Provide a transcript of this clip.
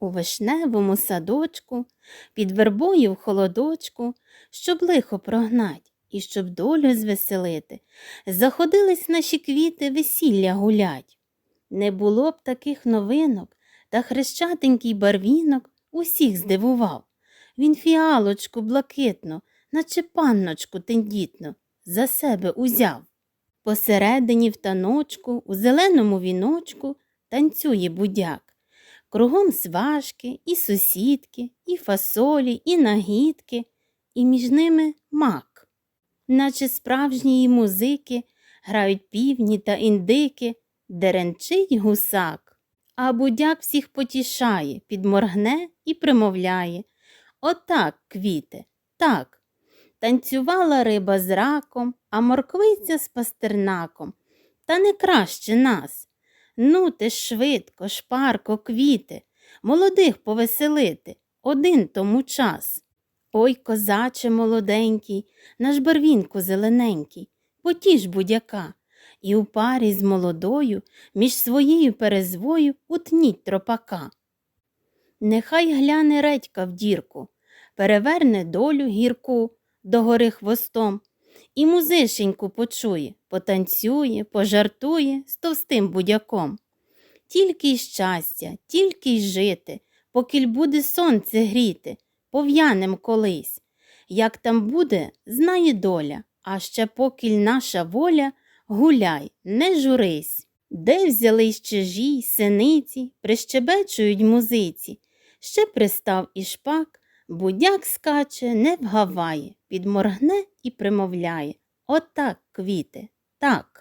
У вишневому садочку, під вербою в холодочку, щоб лихо прогнать і щоб долю звеселити, заходились наші квіти весілля гулять. Не було б таких новинок, та хрещатенький барвінок усіх здивував. Він фіалочку блакитну, наче панночку тендітну, за себе узяв. Посередині в таночку, у зеленому віночку танцює будяк. Кругом сважки, і сусідки, і фасолі, і нагідки, і між ними мак. Наче справжнії музики грають півні та індики, деренчить гусак. А будяк всіх потішає, підморгне і примовляє. Отак, квіте, так. Танцювала риба з раком, а морквиця з пастернаком. Та не краще нас. Ну ти швидко, шпарко, квіти, молодих повеселити, один тому час. Ой, козаче молоденький, наш барвінку зелененький, потіж будяка, і у парі з молодою між своєю перезвою утніть тропака. Нехай гляне редька в дірку, переверне долю гірку догори хвостом, і музишеньку почує, потанцює, пожартує з товстим будяком. Тільки й щастя, тільки й жити, покіль буде сонце гріти, пов'янем колись. Як там буде, знає доля, а ще покіль наша воля, гуляй, не журись. Де взялись чижі, синиці, прищебечують музиці, ще пристав і шпак, будяк скаче, не вгаває, підморгне і примовляє. Отак, квіти, так.